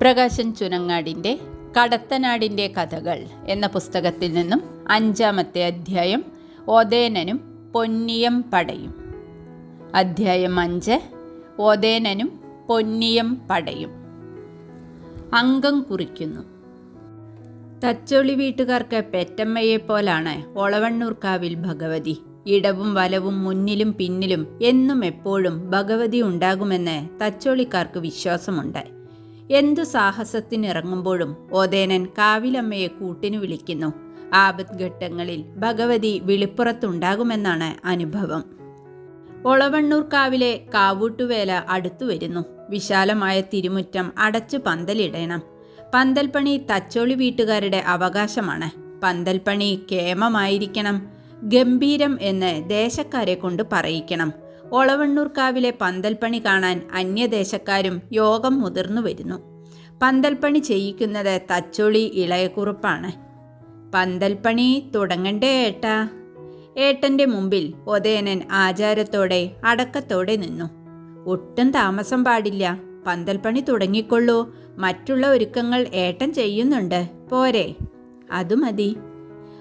പ്രകാശൻ ചുനങ്ങാടിന്റെ കടത്തനാടിന്റെ കഥകൾ എന്ന പുസ്തകത്തിൽ നിന്നും അഞ്ചാമത്തെ അധ്യായം ഓദേനനും പൊന്നിയം പടയും. അധ്യായം അഞ്ച് ഓദേനനും പൊന്നിയം പടയും. അംഗം കുറിക്കുന്നു. തച്ചോളി വീട്ടുകാർക്ക് പെറ്റമ്മയെപ്പോലാണ് ഒളവണ്ണൂർക്കാവിൽ ഭഗവതി. ഇടവും വലവും മുന്നിലും പിന്നിലും എന്നും എപ്പോഴും ഭഗവതി ഉണ്ടാകുമെന്ന് തച്ചോളിക്കാർക്ക് വിശ്വാസമുണ്ട്. എന്തു സാഹസത്തിനിറങ്ങുമ്പോഴും ഓതേനൻ കാവിലമ്മയെ കൂട്ടിനു വിളിക്കുന്നു. ആപത് ഘട്ടങ്ങളിൽ ഭഗവതി വിളിപ്പുറത്തുണ്ടാകുമെന്നാണ് അനുഭവം. ഒളവണ്ണൂർക്കാവിലെ കാവൂട്ടുവേല അടുത്തു വരുന്നു. വിശാലമായ തിരുമുറ്റം അടച്ചു പന്തലിടണം. പന്തൽപ്പണി തച്ചോളി വീട്ടുകാരുടെ അവകാശമാണ്. പന്തൽപ്പണി കേമമായിരിക്കണം. ഗംഭീരം എന്ന് ദേശക്കാരെ കൊണ്ട് പറയിക്കണം. ഒളവണ്ണൂർക്കാവിലെ പന്തൽപ്പണി കാണാൻ അന്യദേശക്കാരും യോഗം മുതിർന്നു വരുന്നു. പന്തൽപ്പണി ചെയ്യിക്കുന്നത് തച്ചോളി ഇളയക്കുറുപ്പാണ്. പന്തൽപ്പണി തുടങ്ങണ്ടേ ഏട്ടാ? ഏട്ടന്റെ മുമ്പിൽ ഒതേനൻ ആചാരത്തോടെ അടക്കത്തോടെ നിന്നു. ഒട്ടും താമസം പാടില്ല. പന്തൽപ്പണി തുടങ്ങിക്കൊള്ളൂ. മറ്റുള്ള ഒരുക്കങ്ങൾ ഏട്ടൻ ചെയ്യുന്നുണ്ട്. പോരെ. അതു മതി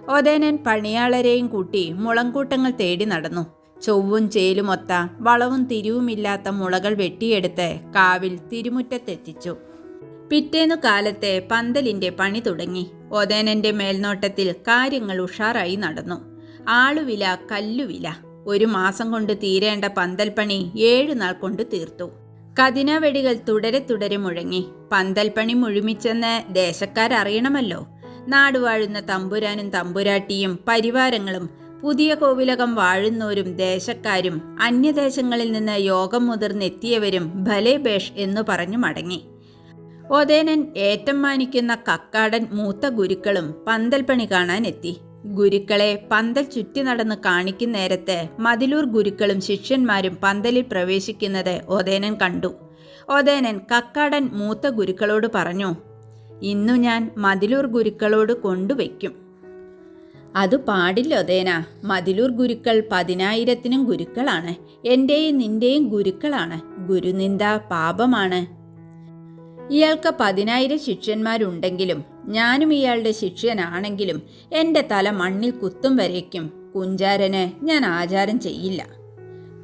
ഒതേനൻ പണിയാളരെയും കൂട്ടി മുളങ്കൂട്ടങ്ങൾ തേടി നടന്നു. ചൊവ്വും ചേലുമൊത്ത വളവും തിരിവുമില്ലാത്ത മുളകൾ വെട്ടിയെടുത്ത് കാവിൽ തിരുമുറ്റത്തെത്തിച്ചു. പിറ്റേന്നു കാലത്തെ പന്തലിന്റെ പണി തുടങ്ങി. ഒതേനന്റെ മേൽനോട്ടത്തിൽ കാര്യങ്ങൾ ഉഷാറായി നടന്നു. ആളുവില കല്ലുവില. ഒരു മാസം കൊണ്ട് തീരേണ്ട പന്തൽ ഏഴു നാൾ കൊണ്ട് തീർത്തു. കതിനവെടികൾ തുടരെ തുടരെ മുഴങ്ങി. പന്തൽ പണി മുഴുമിച്ചെന്ന് ദേശക്കാരറിയണമല്ലോ. നാടുവാഴുന്ന തമ്പുരാനും തമ്പുരാട്ടിയും പരിവാരങ്ങളും പുതിയ കോവിലകം വാഴുന്നവരും ദേശക്കാരും അന്യദേശങ്ങളിൽ നിന്ന് യോഗം മുതിർന്നെത്തിയവരും ഭലേ ബേഷ് എന്നു പറഞ്ഞു മടങ്ങി. ഒതേനൻ ഏറ്റം മാനിക്കുന്ന കക്കാടൻ മൂത്ത ഗുരുക്കളും പന്തൽപ്പണി കാണാൻ എത്തി ഗുരുക്കളെ പന്തൽ ചുറ്റി നടന്ന് കാണിക്കുന്നേരത്ത് മതിലൂർ ഗുരുക്കളും ശിഷ്യന്മാരും പന്തലിൽ പ്രവേശിക്കുന്നത് ഒതേനൻ കണ്ടു. ഒതേനൻ കക്കാടൻ മൂത്ത ഗുരുക്കളോട് പറഞ്ഞു ഇന്നു ഞാൻ മതിലൂർ ഗുരുക്കളോട് കൊണ്ടുവയ്ക്കും. അത് പാടില്ല ദേന. മതിലൂർ ഗുരുക്കൾ പതിനായിരത്തിനും ഗുരുക്കളാണ്. എന്റെയും നിന്റെയും ഗുരുക്കളാണ്. ഗുരുനിന്ദ പാപമാണ്. ഇയാൾക്ക് പതിനായിരം ശിഷ്യന്മാരുണ്ടെങ്കിലും ഞാനും ഇയാളുടെ ശിഷ്യനാണെങ്കിലും എന്റെ തല മണ്ണിൽ കുത്തും വരേക്കും. കുഞ്ചാരന് ഞാൻ ആചാരം ചെയ്യില്ല.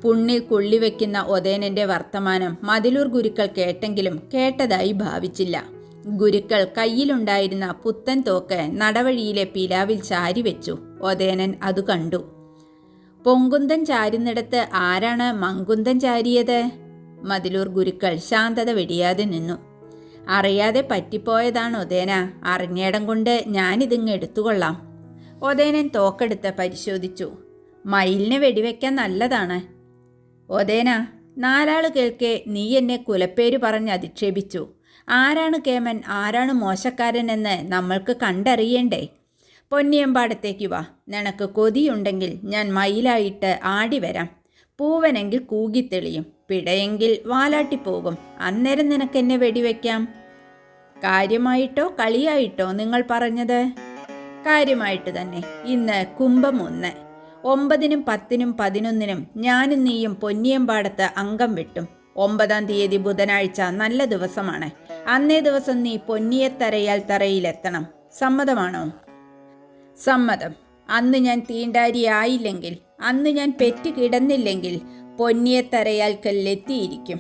പുണ്ണിൽ കൊള്ളിവെക്കുന്ന ഒതേനന്റെ വർത്തമാനം മതിലൂർ ഗുരുക്കൾ കേട്ടെങ്കിലും കേട്ടതായി ഭാവിച്ചില്ല. ഗുരുക്കൾ കയ്യിലുണ്ടായിരുന്ന പുത്തൻ തോക്ക് നടവഴിയിലെ പിലാവിൽ ചാരി വെച്ചു. ഒതേനൻ അത് കണ്ടു. പൊങ്കുന്തൻ ചാരുന്നിടത്ത് ആരാണ് മങ്കുന്തൻ ചാരിയത്? മതിലൂർ ഗുരുക്കൾ ശാന്തത വെടിയാതെ നിന്നു. അറിയാതെ പറ്റിപ്പോയതാണ് ഒതേന. അറിഞ്ഞേടം കൊണ്ട് ഞാനിതിങ്ങ് എടുത്തുകൊള്ളാം. ഒതേനൻ തോക്കെടുത്ത് പരിശോധിച്ചു. മയിലിനെ വെടിവെക്കാൻ നല്ലതാണ്. ഒതേന നാലാൾ കേൾക്കെ നീ എന്നെ കുലപ്പേര് പറഞ്ഞ് അധിക്ഷേപിച്ചു. ആരാണ് കേമൻ? ആരാണ് മോശക്കാരൻ എന്ന് നമ്മൾക്ക് കണ്ടറിയണ്ടേ? പൊന്നിയമ്പാടത്തേക്ക് വാ. നിനക്ക് കൊതിയുണ്ടെങ്കിൽ ഞാൻ മയിലായിട്ട് ആടി വരാം. പൂവനെങ്കിൽ കൂകിത്തെളിയും. പിടയെങ്കിൽ വാലാട്ടിപ്പോകും അന്നേരം നിനക്കെന്നെ വെടിവെക്കാം. കാര്യമായിട്ടോ കളിയായിട്ടോ നിങ്ങൾ പറഞ്ഞത്? കാര്യമായിട്ട് തന്നെ. ഇന്ന് കുംഭം ഒന്ന്. ഒമ്പതിനും പത്തിനും പതിനൊന്നിനും ഞാനും നീയും പൊന്നിയമ്പാടത്ത് അംഗം വെട്ടും. ഒമ്പതാം തീയതി ബുധനാഴ്ച നല്ല ദിവസമാണ്. അന്നേ ദിവസം നീ പൊന്നിയെ തരയാൽ തറയിലെത്തണം. സമ്മതമാണോ? സമ്മതം. അന്ന് ഞാൻ തീണ്ടാരി ആയില്ലെങ്കിൽ അന്ന് ഞാൻ പെറ്റ് കിടന്നില്ലെങ്കിൽ പൊന്നിയെ തറയാൽ കല്ലെത്തിയിരിക്കും.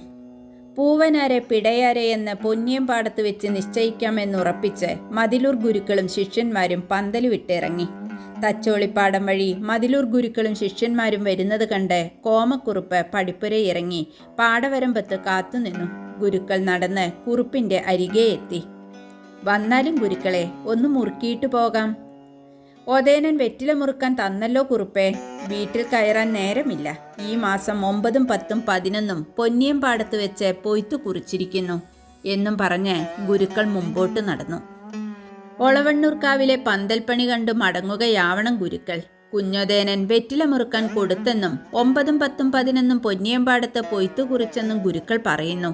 പൂവനാരെ പിടയാരെ എന്ന് പൊന്നിയം പാടത്ത് വെച്ച് നിശ്ചയിക്കാമെന്നുറപ്പിച്ച് മതിലൂർ ഗുരുക്കളും ശിഷ്യന്മാരും പന്തൽ വിട്ടിറങ്ങി. തച്ചോളിപ്പാടം വഴി മതിലൂർ ഗുരുക്കളും ശിഷ്യന്മാരും വരുന്നത് കണ്ട് കോമക്കുറുപ്പ് പടിപ്പുരയിറങ്ങി പാടവരമ്പത്ത് കാത്തുനിന്നു. ഗുരുക്കൾ നടന്ന് കുറുപ്പിന്റെ അരികെ എത്തി. വന്നാലും ഗുരുക്കളെ ഒന്ന് മുറുക്കിയിട്ട് പോകാം. ഒതേനൻ വെറ്റില മുറുക്കാൻ തന്നല്ലോ കുറുപ്പേ. വീട്ടിൽ കയറാൻ നേരമില്ല. ഈ മാസം ഒമ്പതും പത്തും പതിനൊന്നും പൊന്നിയം പാടത്ത് വെച്ച് പൊയ്ത്തു കുറിച്ചിരിക്കുന്നു എന്നും പറഞ്ഞ് ഗുരുക്കൾ മുമ്പോട്ട് നടന്നു. ഒളവണ്ണൂർക്കാവിലെ പന്തൽപ്പണി കണ്ടു മടങ്ങുകയാവണം ഗുരുക്കൾ. കുഞ്ഞോദേനൻ വെറ്റില മുറുക്കാൻ കൊടുത്തെന്നും ഒമ്പതും പത്തും പതിനൊന്നും പൊന്നിയമ്പാടത്ത് പൊയ്ത്തു കുറിച്ചെന്നും ഗുരുക്കൾ പറയുന്നു.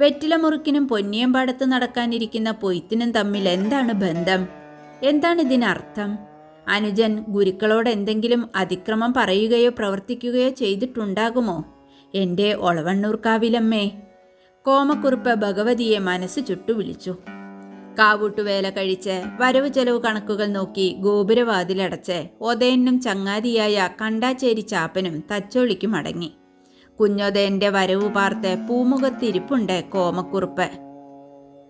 വെറ്റില മുറുക്കിനും പൊന്നിയമ്പാടത്ത് നടക്കാനിരിക്കുന്ന പൊയ്ത്തിനും തമ്മിൽ എന്താണ് ബന്ധം? എന്താണ് ഇതിനർത്ഥം? അനുജൻ ഗുരുക്കളോട് എന്തെങ്കിലും അതിക്രമം പറയുകയോ പ്രവർത്തിക്കുകയോ ചെയ്തിട്ടുണ്ടാകുമോ? എന്റെ ഒളവണ്ണൂർക്കാവിലമ്മേ. കോമക്കുറുപ്പ് ഭഗവതിയെ മനസ്സ് ചുട്ടു വിളിച്ചു. കാവൂട്ടുവേല കഴിച്ച് വരവ് ചെലവ് കണക്കുകൾ നോക്കി ഗോപുരവാതിലടച്ച് ഒതയനും ചങ്ങാതിയായ കണ്ടാച്ചേരി ചാപ്പനും തച്ചോളിക്കും അടങ്ങി കുഞ്ഞൊതയന്റെ വരവ് പാർത്ത് പൂമുഖത്തിരിപ്പുണ്ട് കോമക്കുറുപ്പ്.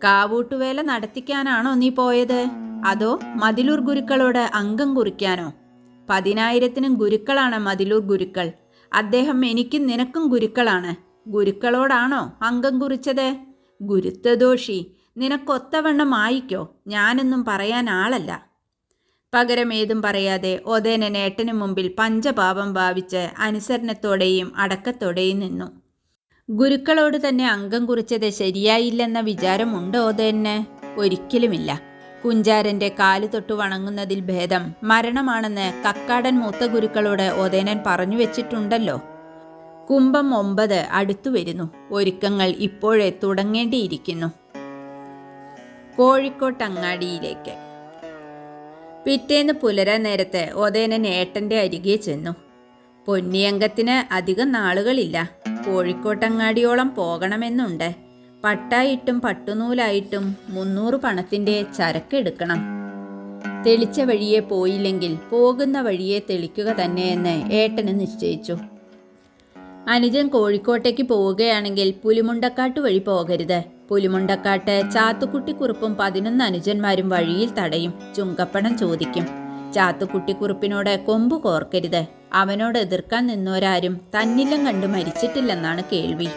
കാവൂട്ടുവേല നടത്തിക്കാനാണോ നീ പോയത്? അതോ മതിലൂർ ഗുരുക്കളോട് അംഗം കുറിക്കാനോ? പതിനായിരത്തിനും ഗുരുക്കളാണ് മതിലൂർ ഗുരുക്കൾ. അദ്ദേഹം എനിക്കും നിനക്കും ഗുരുക്കളാണ്. ഗുരുക്കളോടാണോ അംഗം കുറിച്ചത്? ഗുരുത്വദോഷി നിനക്കൊത്തവണ്ണം ആയിക്കോ. ഞാനൊന്നും പറയാൻ ആളല്ല. പകരം ഏതും പറയാതെ ഒതേനൻ ഏട്ടനു മുമ്പിൽ പഞ്ചപാപം ഭാവിച്ച് അനുസരണത്തോടെയും അടക്കത്തോടെയും നിന്നു. ഗുരുക്കളോട് തന്നെ അംഗം കുറിച്ചത് ശരിയായില്ലെന്ന വിചാരമുണ്ടോ ഓതേന് ഒരിക്കലുമില്ല. കുഞ്ചാരന്റെ കാൽ തൊട്ട് വണങ്ങുന്നതിൽ ഭേദം മരണമാണെന്ന് കക്കാടൻ മൂത്ത ഗുരുക്കളോട് ഓതേനൻ പറഞ്ഞു വെച്ചിട്ടുണ്ടല്ലോ. കുംഭം ഒമ്പത് അടുത്തു വരുന്നു. ഒരുക്കങ്ങൾ ഇപ്പോഴേ തുടങ്ങേണ്ടിയിരിക്കുന്നു. കോഴിക്കോട്ടങ്ങാടിയിലേക്ക് പിറ്റേന്ന് പുലരാൻ നേരത്തെ ഒതേനൻ ഏട്ടന്റെ അരികെ ചെന്നു. പൊന്നിയങ്കത്തിന് അധികം നാളുകളില്ല. കോഴിക്കോട്ടങ്ങാടിയോളം പോകണമെന്നുണ്ട്. പട്ടായിട്ടും പട്ടുനൂലായിട്ടും മുന്നൂറ് പണത്തിന്റെ ചരക്കെടുക്കണം. തെളിച്ച വഴിയെ പോയില്ലെങ്കിൽ പോകുന്ന വഴിയെ തെളിക്കുക തന്നെയെന്ന് ഏട്ടന് നിശ്ചയിച്ചു. അനുജൻ കോഴിക്കോട്ടേക്ക് പോവുകയാണെങ്കിൽ പുലിമുണ്ടക്കാട്ട് വഴി പോകരുത്. പുലിമുണ്ടക്കാട്ട് ചാത്തുക്കുട്ടിക്കുറുപ്പും പതിനൊന്ന് അനുജന്മാരും വഴിയിൽ തടയും. ചുങ്കപ്പണം ചോദിക്കും. ചാത്തുക്കുട്ടിക്കുറുപ്പിനോട് കൊമ്പു കോർക്കരുത്. അവനോട് എതിർക്കാൻ നിന്നോരാരും തന്നില്ലം കണ്ടു മരിച്ചിട്ടില്ലെന്നാണ് കേൾവി.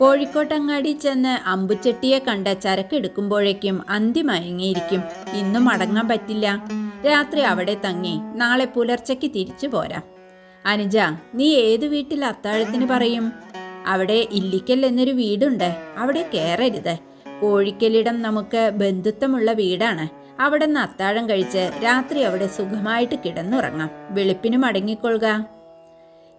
കോഴിക്കോട്ടങ്ങാടി ചെന്ന് അമ്പുച്ചട്ടിയെ കണ്ട് ചരക്കെടുക്കുമ്പോഴേക്കും അന്തി മയങ്ങിയിരിക്കും. ഇന്നും അടങ്ങാൻ പറ്റില്ല. രാത്രി അവിടെ തങ്ങി. നാളെ പുലർച്ചയ്ക്ക് തിരിച്ചു പോരാ. അനുജ നീ ഏത് വീട്ടിൽ അത്താഴത്തിന് പറയും? അവിടെ ഇല്ലിക്കൽ എന്നൊരു വീടുണ്ട്. അവിടെ കയറരുത് കോഴിക്കലിടം നമുക്ക് ബന്ധുത്വമുള്ള വീടാണ്. അവിടെ നിന്ന് അത്താഴം കഴിച്ച് രാത്രി അവിടെ സുഖമായിട്ട് കിടന്നുറങ്ങാം. വെളുപ്പിന് മടങ്ങിക്കൊള്ളുക.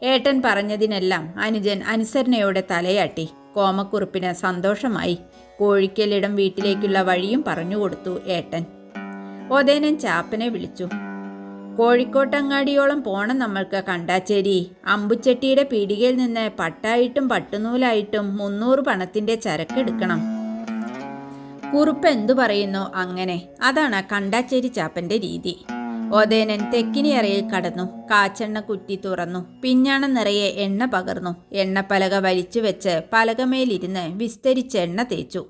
ഏട്ടൻ പറഞ്ഞതിനെല്ലാം അനുജൻ അനുസരണയോടെ തലയാട്ടി. കോമക്കുറുപ്പിന് സന്തോഷമായി. കോഴിക്കലിടം വീട്ടിലേക്കുള്ള വഴിയും പറഞ്ഞുകൊടുത്തു ഏട്ടൻ. ഒതേനൻ ചാപ്പനെ വിളിച്ചു. കോഴിക്കോട്ടങ്ങാടിയോളം പോണം നമ്മൾക്ക് കണ്ടാച്ചേരി. അമ്പുച്ചട്ടിയുടെ പീടികയിൽ നിന്ന് പട്ടായിട്ടും പട്ടുനൂലായിട്ടും മുന്നൂറ് പണത്തിന്റെ ചരക്ക് എടുക്കണം. കുറുപ്പ് എന്തു പറയുന്നു അങ്ങനെ? അതാണ് കണ്ടാച്ചേരി ചാപ്പന്റെ രീതി. ഓതേനൻ തെക്കിനിയറയിൽ കടന്നു. കാച്ചെണ്ണ കുറ്റി തുറന്നു. പിഞ്ഞാണ നിറയെ എണ്ണ പകർന്നു. എണ്ണപ്പലക വലിച്ചു വെച്ച് പലകമേലിരുന്ന് വിസ്തരിച്ച് എണ്ണ തേച്ചു.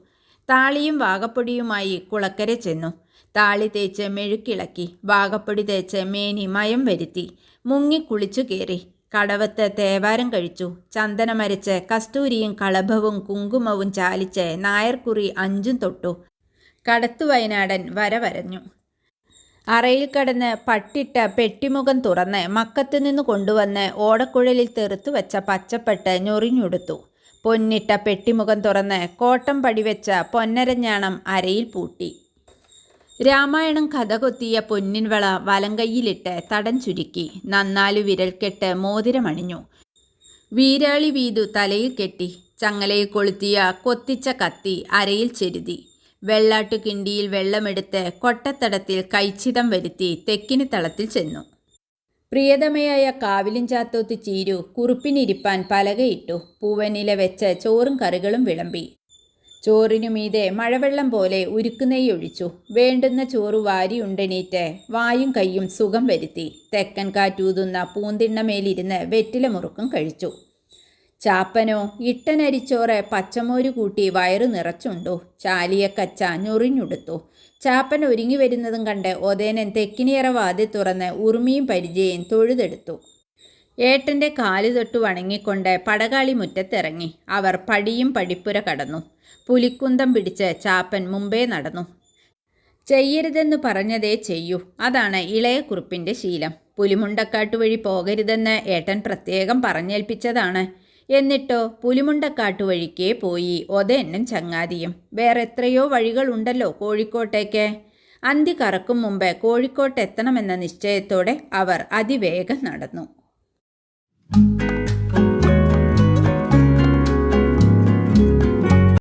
താളിയും വാകപ്പൊടിയുമായി കുളക്കര ചെന്നു. താളി തേച്ച് മെഴുക്കിളക്കി വാകപ്പൊടി തേച്ച് മേനി മയം വരുത്തി. മുങ്ങി കുളിച്ചു കയറി. കടവത്ത് തേവാരം കഴിച്ചു. ചന്ദനമരച്ച് കസ്തൂരിയും കളഭവും കുങ്കുമവും ചാലിച്ച് നായർക്കുറി അഞ്ചും തൊട്ടു. കടത്തു വയനാടൻ വരവരഞ്ഞു. അറയിൽ കടന്ന് പട്ടിട്ട പെട്ടിമുഖം തുറന്ന് മക്കത്തു നിന്ന് കൊണ്ടുവന്ന് ഓടക്കുഴലിൽ തെറുത്തു വെച്ച പച്ചപ്പെട്ട് ഞൊറിഞ്ഞുടുത്തു. പൊന്നിട്ട പെട്ടിമുഖം തുറന്ന് കോട്ടം പടിവെച്ച പൊന്നരഞ്ഞാണം അരയിൽ പൂട്ടി. രാമായണം കഥ കൊത്തിയ പൊന്നിൻവള വലങ്കയ്യിലിട്ട് തടം ചുരുക്കി. നന്നാലു വിരൽക്കെട്ട് മോതിരമണിഞ്ഞു. വീരാളി വീതു തലയിൽ കെട്ടി. ചങ്ങലയിൽ കൊളുത്തിയ കൊത്തിച്ച കത്തി അരയിൽ ചെരുതി. വെള്ളാട്ടു കിണ്ടിയിൽ വെള്ളമെടുത്ത് കൊട്ടത്തടത്തിൽ കൈച്ചിതം വരുത്തി തെക്കിന് തളത്തിൽ ചെന്നു. പ്രിയതമയായ കാവിലും ചാത്തോത്ത് ചീരു കുറുപ്പിനിരിപ്പാൻ പലകയിട്ടു. പൂവനില വെച്ച് ചോറും കറികളും വിളമ്പി. ചോറിനു മീതെ മഴവെള്ളം പോലെ ഉരുക്കുനെയ്യൊഴിച്ചു വേണ്ടുന്ന ചോറ് വാരിയുണ്ടെണീറ്റ് വായും കൈയും സുഖം വരുത്തി. തെക്കൻ കാറ്റൂതുന്ന പൂന്തിണ്ണമേലിരുന്ന് വെറ്റില മുറുക്കും കഴിച്ചു. ചാപ്പനോ ഇട്ടനരിച്ചോറ് പച്ചമോര് കൂട്ടി വയറു നിറച്ചുണ്ടു. ചാലിയക്കച്ച ഞൊറിഞ്ഞുടുത്തു. ചാപ്പൻ ഒരുങ്ങി വരുന്നതും കണ്ട് ഒതേനൻ തെക്കിനിയറ വാതി തുറന്ന് ഉറുമിയും പരിചയം തൊഴുതെടുത്തു. ഏട്ടന്റെ കാൽ തൊട്ടു വണങ്ങിക്കൊണ്ട് പടകാളി മുറ്റത്തിറങ്ങി. അവർ പടിയും പടിപ്പുര കടന്നു. പുലിക്കുന്തം പിടിച്ച് ചാപ്പൻ മുമ്പേ നടന്നു. ചെയ്യരുതെന്ന് പറഞ്ഞതേ ചെയ്യൂ. അതാണ് ഇളയക്കുറിപ്പിന്റെ ശീലം. പുലിമുണ്ടക്കാട്ട് വഴി പോകരുതെന്ന് ഏട്ടൻ പ്രത്യേകം പറഞ്ഞേൽപ്പിച്ചതാണ്. എന്നിട്ടോ പുലിമുണ്ടക്കാട്ട് വഴിക്കേ പോയി ഒതെന്നും ചങ്ങാതിയും. വേറെ എത്രയോ വഴികളുണ്ടല്ലോ കോഴിക്കോട്ടേക്ക്. അന്തി കറക്കും മുമ്പ് കോഴിക്കോട്ടെത്തണമെന്ന നിശ്ചയത്തോടെ അവർ അതിവേഗം നടന്നു.